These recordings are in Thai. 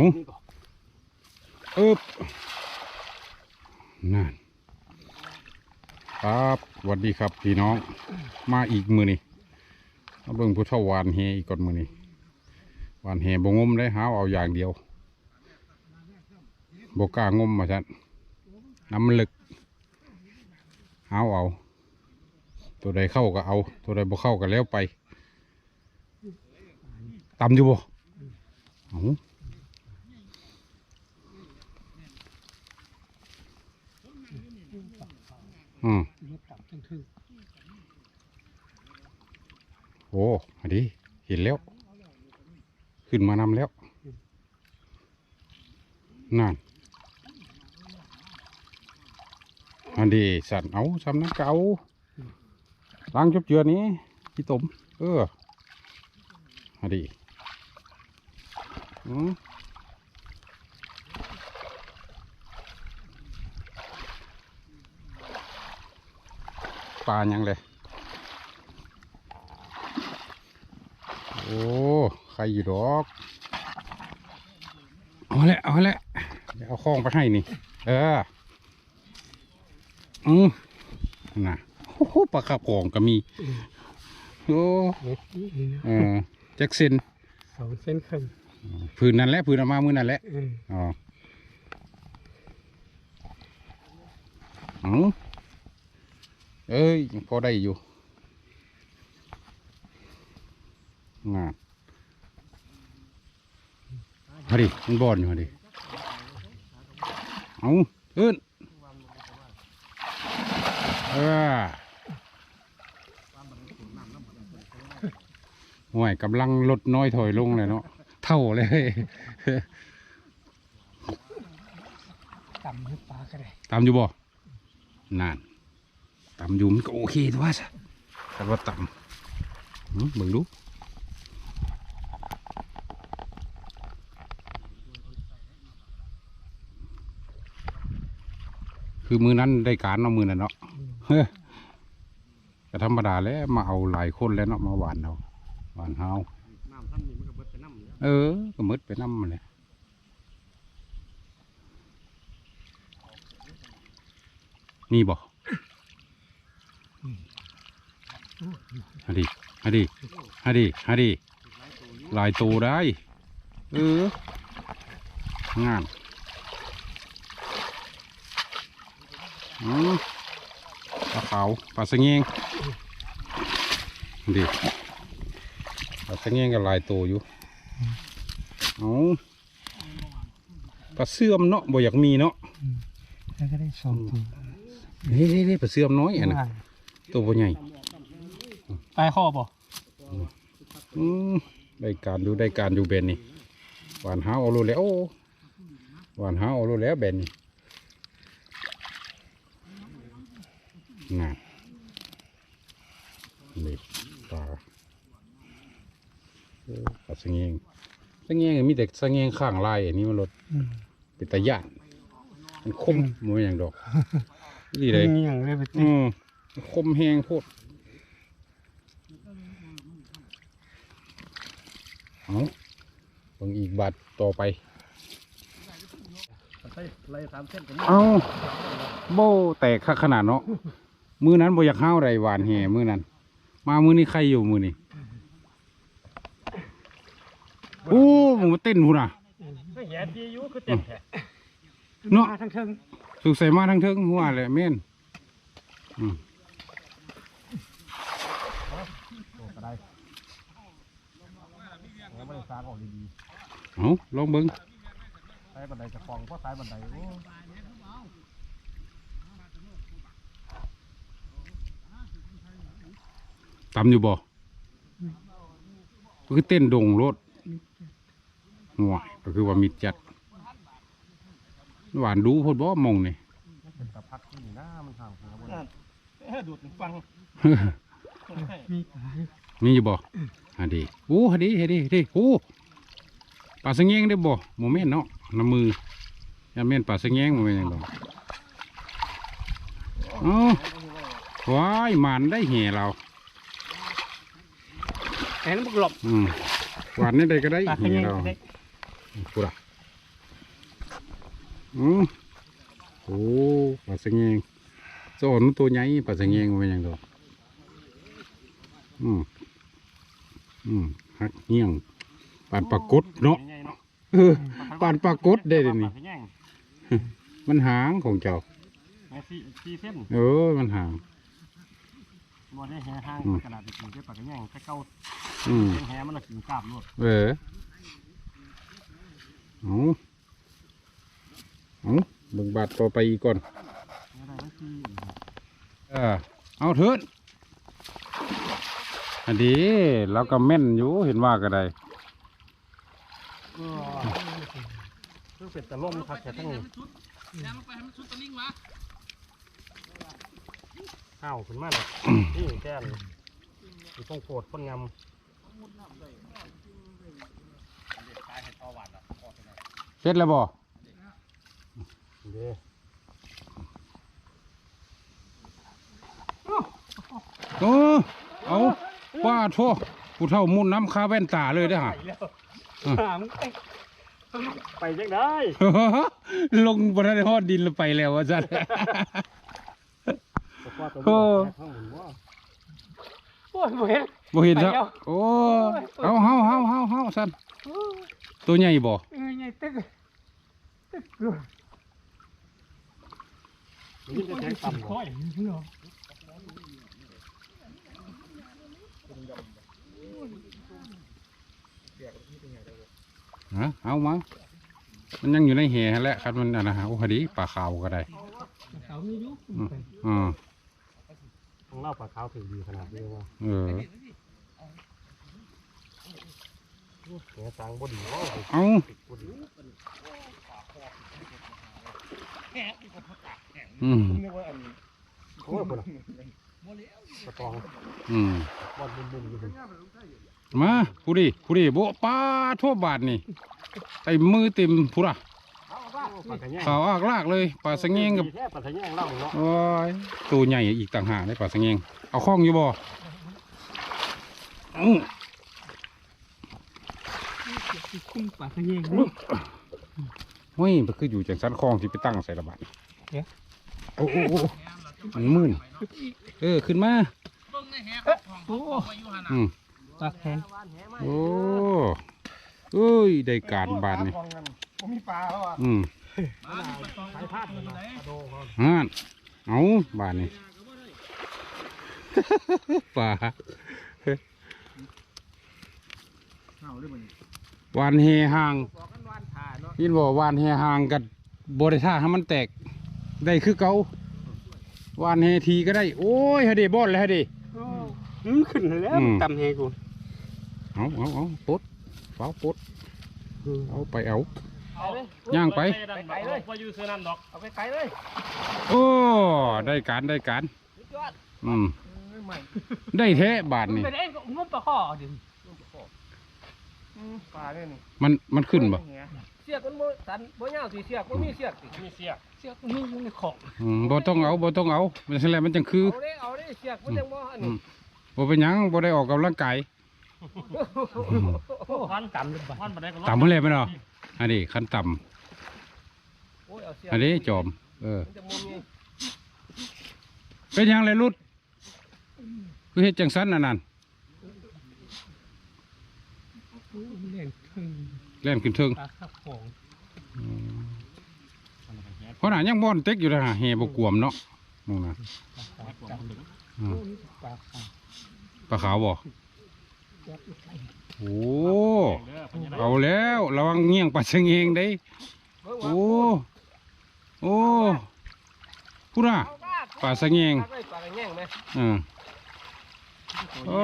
เอาเอ๊บนั่นครับสวัสดีครับพี่น้อง มาอีกมือนี่มาเบิ่งผู้เฒ่าวานเฮอีกก่อนมือนี่วานเฮบงมได้หาเอาอย่างเดียวบก้างมมาชันน้ำมันลึกหาเอา ตัวใดเข้าก็เอา ตัวใดบ่เข้าก็แล้วไปตำอยู่บ่เอา อืมรถตับทั้งทึ่งโอ้อันนี้เห็นแล้ว ขึ้นมานำแล้ว นั่นอันดีสันเอาซ้ำนักเก่าล้างจุบเจือนี้พี่ตมเอออันดีอืม ลายังเลย โอ้ใครอยู่ดอก เอาละเอาละเดี๋ยวเอาข้องไปให้นี่ เออ อืมน่ะโอ้โหปลาขับของก็มี โอ้เม็ดนี่นะเออแจ็คสันสองเส้นครึ่งพื้นนั่นแหละพื้นเอามามือนั่นแหละเอออ๋อ เอาเอ้ยยังพอได้อยู่งานมาดิมันบอลอยู่มาดิเอาเอิ้นเออห่วยกำลังลดน้อยถอยลงเลยเนาะเท่าเลยต่ำให้ปลาก็ได้ตามอยู่บ่นาน ตามอยู่มันก็โอเคตัวซะแต่ว่าต่ำหืมเบิ่งดูคือมือนั้นได้การเนาะมือนั้นเนาะเฮ้ยก็ธรรมดาแล้วมาเอาหลายคนแล้วเนาะมาหวานเอาหวานเฮาเออ ก็มืดไปน้ำมันเลยนี่บ่ฮะดิ ฮะดิฮะดิฮะดิลายตูได้ เอองานอืมปลาขาวปลาสะเงงดิปลาสะเงงกับลายตูอยู่เอาปลาเสื่อมเนาะบ่อยากมีเนาะแล้วก็ได้สองตัวนี่นี่นี่ปลาเสื่อมน้อยอันน่ะตัวบ่ใหญ่ ปลายข้อบ่อืมได้การดูได้การดูเบนนี่หวานหาเอาโลแล้วหวานหาเอาโลแล้วเบนนี่น่ะนี่ปลาเออปลาสะเงงสะเงงมีแต่สะเงงข้างลายอันนี้มันรถอืมเป็นตะย่านมันคมมันอย่างดอกนี่เลยนี่อย่างเลยไปอืมคมแหงโพด เอาเบิ่งอีกบาทต่อไปใส่ไล่สามเส้นกันเอาโบแตกคักขนาดเนาะมือนั้นบ่อยากห้าวไรหวานแห่มือนั้น มามือนี้ใครอยู่มือนี้โอ้ผมมาเต้นพูนอะไม่แย่ดีอยู่คือเต็มแผลเนาะมาทั้งเทิงสุกใส่มาทั้งเทิงหัวแหละเม่นอืม ก็ได้ แล้วไม่ได้สร้างออกดีเอาลองเบิ่งๆใช้บันไดจะฟองเพราะสายบันไดโอ้ตำอยู่บ่ก็คือเต้นดงรถห่วยก็คือว่ามีจัด หวานดูโพดบ่มองนี่เป็นตะพักที่นี่นะมันทางหัวบนดูดฟัง มีปลามีอยู่บ่ ฮะดีโอ้ฮะดีฮะดีฮะดีโอ้ปลาสะแงงได้บ่โมเมนเนาะน้ำมือยันเม่นปลาสะแงงโมเมนต์ยังดอกอ๋อว้ายหมันได้แห่เราแอนบุกหลบอืมหวานนี่ใดก็ได้ปลาขแห่ยิงเราได้พูดอะอืมโอ้ปลาสะเงงสอนมันตัวใหญ่ปลาสะเงงมันเป็นหยังดอกอืม อืมหักเหี้ยงปานปลากดเนาะใหญ่ๆเนาะเออปานปลากดได้เลยนี่ปลาแง่งมันหางของเจ้าแม่สี่สี่เส้นเออมันหางบ่ได้แห่ห้างอืมขนาดไปกินได้ปลาแง่งแค่เก้าอืมแห่มันละกินกราบรวดเออเอาเอาเบิ่งบาทต่อไปอีกก่อนไม่ได้มันคือเออเอาเถิด อันนี้เราก็แม่นอยู่เห็นว่าก็ได้เออคือเป็ดตะล่มครับแต่ทั้งนี้ข้าวขึ้นมาเลยนี่แก้นอยู่ตรงโคตรคนงามเสร็จแล้วบ่เด้อโอ้เอา ว่าโทษผู้เฒ่ามุ่นน้ำคาแว่นตาเลยได้อฮะไปแล้วอืม หามไปไปจังได้ลงบนนั้นฮอดดินแล้วไปแล้วว่าจันแต่ว่าตัวโอ้มันข้างบนว่าโอ้ยบ่เห็น บ่เห็นครับไปแล้ว โอ้เอาเฮาเฮาเฮาเฮาสันตัวใหญ่บ่เอ้ยใหญ่ตึกตึกเลยมันยิ่งจะแทงต่ำค่อยเนาะ ฮะ เอามา มันยังอยู่ในแห่แหละคันมันอันนะฮะโอ้พอดีปลาขาวก็ได้เขาไม่รู้อืมอ่าของเล่าปลาขาวถึงดีขนาดนี้ว่าเออเนื้อสังบดีว่าเอาติดบดีอืมโอ้ยคนกระตองอืมบอลบุ้มบุ้มอยู่บน มาผู้ดีผู้ดีโบปลาทั่วบาทนี่ไอ้มือเต็มผู้ละปลากระแยงขาวอากลากเลยปลาสะเงงกับแค่ปลากระแยงเล่าเนาะโอ้ยตัวใหญ่อีกต่างหากเลยปลาสะเงงเอาข้องอยู่บ่อื้อคุ้มปลาทะเยงเฮ้ยมันคืออยู่จังสันคลองที่ไปตั้งใส่ระบาดเดี๋ยวโอ้โอ้โอ้มันมื่นเออขึ้นมาโอ้อืม ปลาแข็งโอ้เอ้ยได้การบานนี่ผมมีปลาแล้วอะอืมสายพาดมันนะกระโดงเขาฮะเอาบานนี่ป่าเข้าด้วยมันวานเฮห่างบอกกันวานถ่าเนาะยินบอกวานเฮห่างกับบริท่าให้มันแตก ได้คือเก่าวานเฮทีก็ได้ โอ้ยฮะเดบอลเลยฮะเดมันขึ้นแล้วอืมต่ำแหงกู เอาเอาเอาปลดฟ้าวปลดเอาไปเอาเอา ย่างไป ไปไกลเลยว่าอยู่เสื้อนั่นดอกเอาไปไกลเลยโอ้ได้การได้การสุดยอดอืมได้แท้บาทมันนี่เป็นเองงุ้มปลาข้อดิปลาเนี่ยนี่มันมันขึ้นบ่เสียกมันบ่สันบ่ยาวสิเสียกบ่มีเสียกสิมีเสียกเสียกมันมีอยู่ในของอืมบ่ต้องเอาบ่ต้องเอามันแสดงมันจังคือเอาเด้เอาเด้เสียกมันยังบ่อันอืนี้มบ่เป็นหยังบ่ได้ออกกำลังกาย พันต่ำเลยพันปลาได้ก็ต่ำเมื่อไรไหมเนาะอันนี้ขั้นต่โอ้ยเอาเสียำกอันนี้จอม เออมันจะมุมนี้เป็นหยังไรรุดคือเฮ็ดจังสันอันนั้นเล่นขึ้นแล่นขึ้นเทิงปลาข้าวของเพราะน่ะยังบ่อนเต็กอยู่นะฮะแห่บ่กวมเนาะมองนะปลาจับอืมปลาข้าวปลาขาวบ่จับ โอ้เอาแล้วระวังเงี้ยงปลาเชงเองได้เบิ่งโอ้ว่าโอ้พูดน่ะเอาบ้ปลาสะเงงปลาได้ปลาแง่งไหมอืมโอ้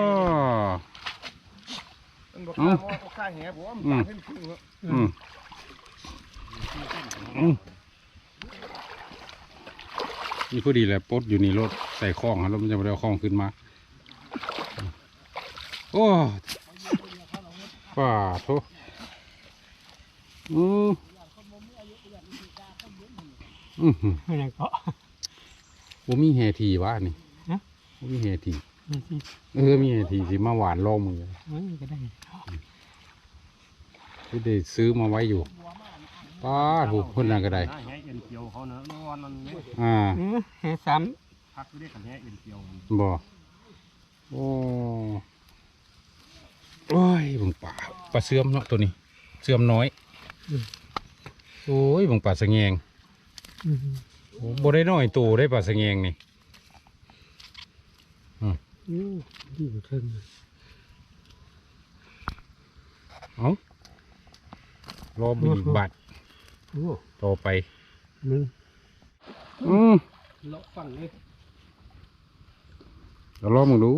มันบอกว่าเขาฆ่าแหผมว่ามันตายให้มันขึ้นเนาะอืมอืมนี่พอดีแหละปลดอยู่นี่รถใส่คล้องครับรถมันจะไม่ได้เอาคล้องขึ้นมา โอ้ป่าโถอืมอือหือไม่ยังเกาะบ่มีแห่ทีวะนี่ฮะบ่มีแห่ทีนี่สิเออมีแห่ทีสิมาหวานล่องมือมันก็ได้ที่ได้ซื้อมาไว้อยู่มป้าถูกเพิ่นนั่นก็ได้แห่เอ็นเกียวเขาเนอะเมื่อวานนั้นเนี่ยอ่าเออเฮ้สามพักไปได้กันแห่เอ็นเกียวมันบ่โอ้โอ้ยเบั งป่าปลาเสื่อมเนาะตัวนี้ เสื่อมน้อยโอ้ยเบังป่าสะแงงอืมโอ้บ่ได้น้อยโตได้ปลาสะแงงนี่โอ้ดีกว่าเทิงเอ้ารอบีบาทโอ้ต่อไปมึงอืมเลาะฝั่งเลยเดี๋ยวรอมึงดู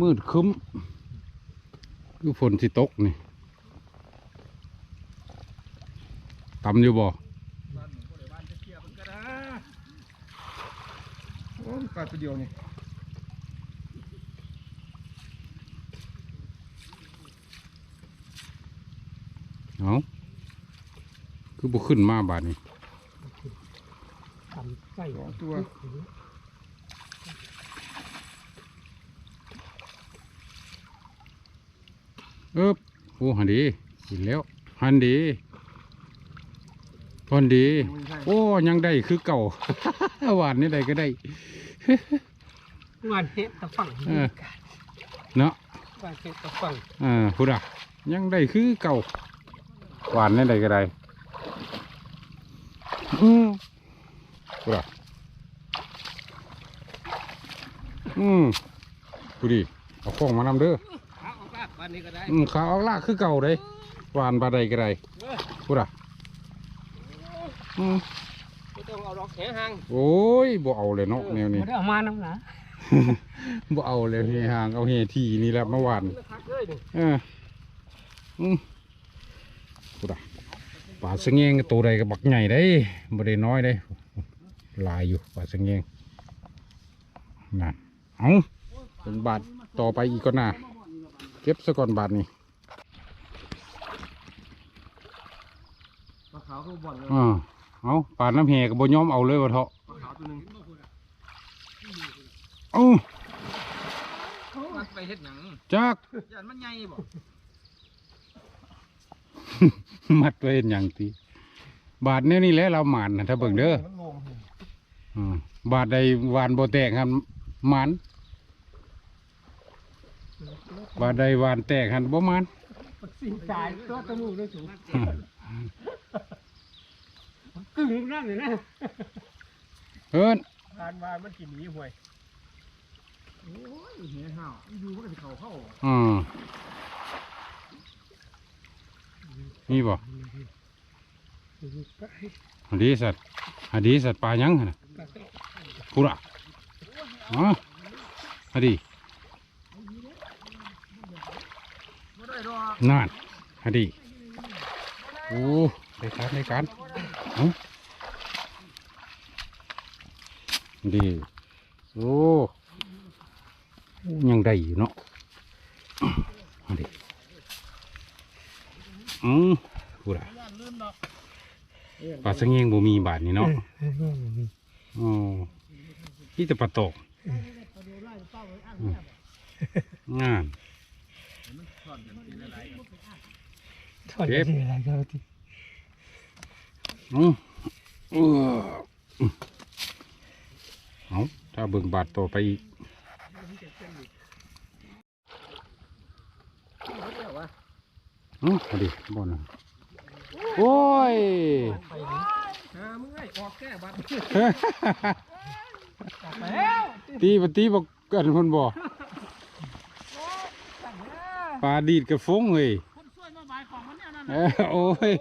มืดครึ้มคือฝนสิตกนี่ตำอยู่บ่โอ้ปลาตัวเดียวนี่เอาคือบ่ขึ้นมาบาดนี้ทำใส่สองตัว เอ๊บโอ้หันดีกินแล้วหันดีหันดีไม่ใช่โอ้ยังได้คือเก่าหวานนี่ใดก็ได้งานเฮ็ดตะฝั่งเออเนาะงานเฮ็ดตะฝั่งอ่าพูดอะยังได้คือเก่าหวานนี่ใดก็ได้อืมพูดอะอืมพูดดิเอาของมานำเด้อเอาออกลากบ้านนี้ก็ได้อืมขาวออกลากคือเก่าเลยหวานบาใดก็ได้พูดอะอืมไม่ต้องเอาดอกแหงห่างโอ้ยบ่เอาเลยเนาะแนวนี้ไม่ได้เอามาน้ำหนะบ่เอาเลยเฮหางเอาเฮทีนี่แหละเมื่อวานคักเลยนี่เอออืมพูดอะปลาสะเงงตัวใดก็บักใหญ่ได้บ่ได้น้อยได้หลายอยู่ปลาสะเงงนั่นเอาเป็นบาทต่อไปอีกก็น่า เก็บซะก่อนบาทนี่ปลาขาวตัวบ่อนเลยอ่าเอาปลาน้ำแหก็บ่ยอมเอาเลยวะเถาะปลาขาวตัวหนึ่งเอามัดไปเฮ็ดหยังจัก ยันมันใหญ่บ่มัดไว้เห็นอย่างตีบาทเนี่ยนี่แหละเราหมานนะถ้าเบิ่งเด้อมันลงอืมบาทใดหวานบ่แตกหันหมัน บาทใดหวานแตกหันบ่หมันสิ่งจ่ายตัวตะมูด้วยสูงกึ่งนั่นเลยนะเอิ้นทานวานมันกินหนีห่วยโอ้ยเหี้ยห่าวอยู่มันก็จะเข่าเข้าอืมนี่บ่อันดีสัตว์อันดีสัตว์ปลายังหั่นน่ะพูดอะอ๋ออันดี ไม่ได้ดอก นั่นอันดีโอ้ได้การได้การเอ้าอันดีโอ้ยังได้อยู่เนาะอดีอืมพูดอะปลาสะเงงบ่มีบาทนี่เนาะอ๋อที่จะปลาตกงาน อืมงานถอดได้อะไรก็ที่อืมเอออืมเอาถ้าเบิ่งบาทต่อไปอีกอืมเอาดิบ่นะโอ้ยอ่ามึงไอ้ออกแก้บัตรแล้วตีปตีบอกกันคนบ่ ปลาดีดกระฟงเลยคนช่วยมาบายของมันเนี่ยนั่นเอ้อโอ้ย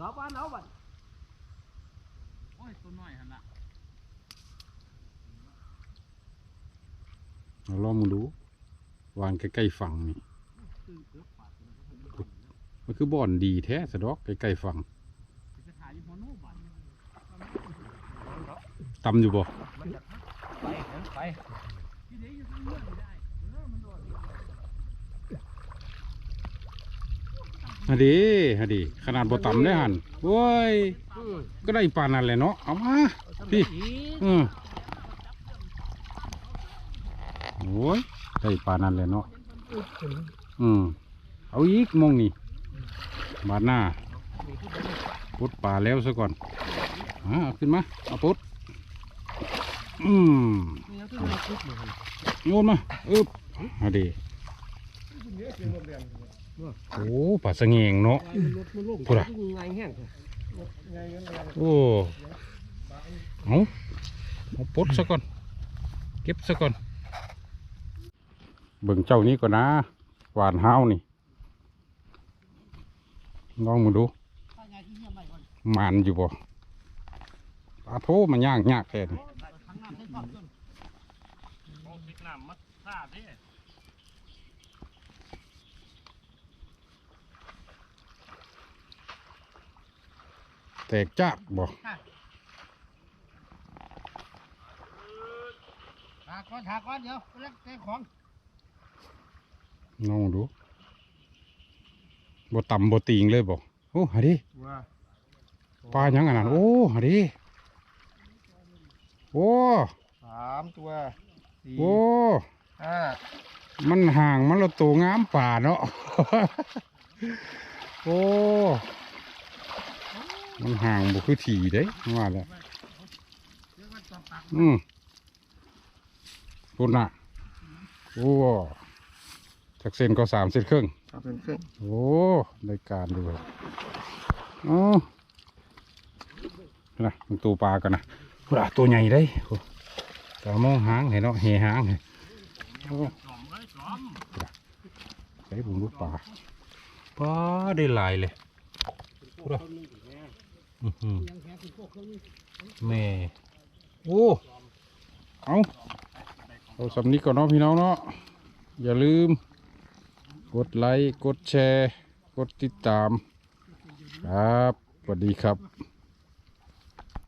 รอบ้านเอาบัดโอ้ยตัวน้อยหันละเราลองมาดูวางใกล้ๆฝั่งนี่มันคือบ่อนดีแท้สะดอกใกล้ๆฝั่งจะถ่ายอยู่หัวโน้บัดตำอยู่บ่ ไปไปที่เดี๋ยวอยู่ข้างเงื่อนไม่ได้เออมันโดดฮะดีฮะดีขนาดบ่ต่ำได้หันโว้ยก็ได้ปานนั้นแหละเนาะเอามาพี่อืมโอ้ยได้ปานนั้นแหละเนาะอืมเอาอีกมองนี่บาดหน้าพุดป่าแล้วซะก่อนอ่าเอาขึ้นมาเอาพุด อืมโยนมาอึบเอาดีโอ้ป่าสะเงงเนาะพูดอะไงแห้งโอ้เอาเอาปดซะก่อน เก็บซะก่อน เบิ่งเจ้านี้ก่อนนะ หวานห้าวนี่ลองมาดูหมันอยู่บ่ปลาโทมันยากยากแค่นี้ น้ำมัดซาดิแตกจากบ่ถาก้อนถาก้อนเดี๋ยวเล็กแกของลองดูบ่ต่ำบ่ติงเลยบ่โอ้หาดิว่าปลาหยังอันนั้นโอ้หาดิ โอ้สามตัวสี่โอ้ห้ามันห่างมันละตัวงามป่าเนาะ โอ้มันห่างบุคือถี่เด้ว่าแล้วอืมคุณน่ะ โอ้จากเส้นก็สามเส้นครึ่งเอาเป็นเครื่องโอ้ได้การด้วยโอ้นะมันตัวปลากันนะ ปลาตัวใหญ่ได้ตามองหางเห็นเนาะเฮหางเห็นโอ้ใส่บุงลูกปลาปลาได้หลายเลยพูดอะแม่โอ้เอาเอาสำนี้ก่อนเนาะพี่น้องเนาะอย่าลืม กดไลค์ กดแชร์ กดติดตาม ครับสวัสดีครับ